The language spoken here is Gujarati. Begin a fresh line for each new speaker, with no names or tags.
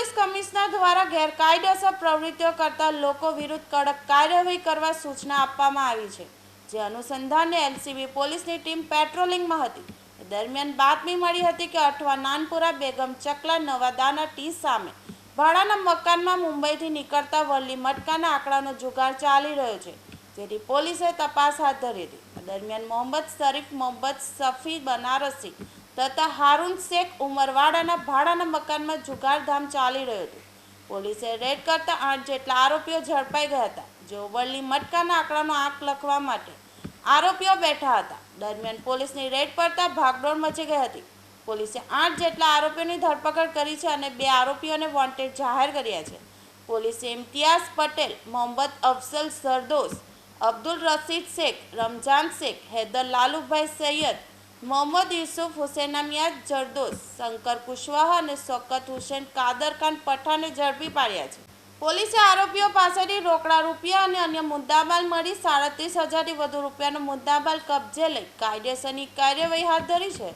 પોલીસ કમિશનર દ્વારા ગેરકાયદેસર પ્રવૃત્તિઓ કરતા લોકો વિરુદ્ધ કડક કાર્યવાહી કરવા સૂચના આપવામાં આવી છે. જે અનુસંધાને એલસીબી પોલીસની ટીમ પેટ્રોલિંગમાં હતી. દરમિયાન બાતમી મળી હતી કે અઠવા નાનપુરા બેગમ ચકલા નવાદાના ટી સામે ભાડાના મકાનમાં મુંબઈથી નીકળતા વલ્લી મટકાના આંકડાનો જુગાર ચાલી રહ્યો છે. જેથી પોલીસે તપાસ હાથ ધરી હતી. દરમિયાન મોહમ્મદ શરીફ, મોહમ્મદ સફી બનારસી તથા હારૂન શેખ ઉમરવાડાના ભાડાના મકાનમાં જુગારધામ ચાલી રહ્યું હતું. પોલીસે રેડ કરતા આઠ જેટલા આરોપીઓ ઝડપાઈ ગયા હતા. જેઓ વલ્લી મટકાના આંકડાનો આંક લખવા માટે આરોપીઓ બેઠા હતા. દરમિયાન પોલીસની રેડ પડતા ભાગદોડ મચી ગઈ હતી. પોલીસે આઠ જેટલા આરોપીઓની ધરપકડ કરી છે અને બે આરોપીઓને વોન્ટેડ જાહેર કર્યા છે. પોલીસે ઇમ્તિયાઝ પટેલ, મોહમ્મદ અફઝલ સરદોસ, અબ્દુલ રશીદ શેખ, રમજાન શેખ, હૈદર લાલુભાઈ સૈયદ મોહમ્મદ યુસુફ હુસેનામિયા જરદોસ શંકર કુશવાહા અને શોકત હુસેન કાદર ખાન પઠાને ઝડપી પાડ્યા છે. પોલીસે આરોપીઓ પાસેથી રોકડા રૂપિયા અને અન્ય મુદ્દામાલ મળી સાડત્રીસ હજારથી વધુ રૂપિયાનો મુદ્દામાલ કબજે લઈ કાયદેસરની કાર્યવાહી હાથ ધરી છે.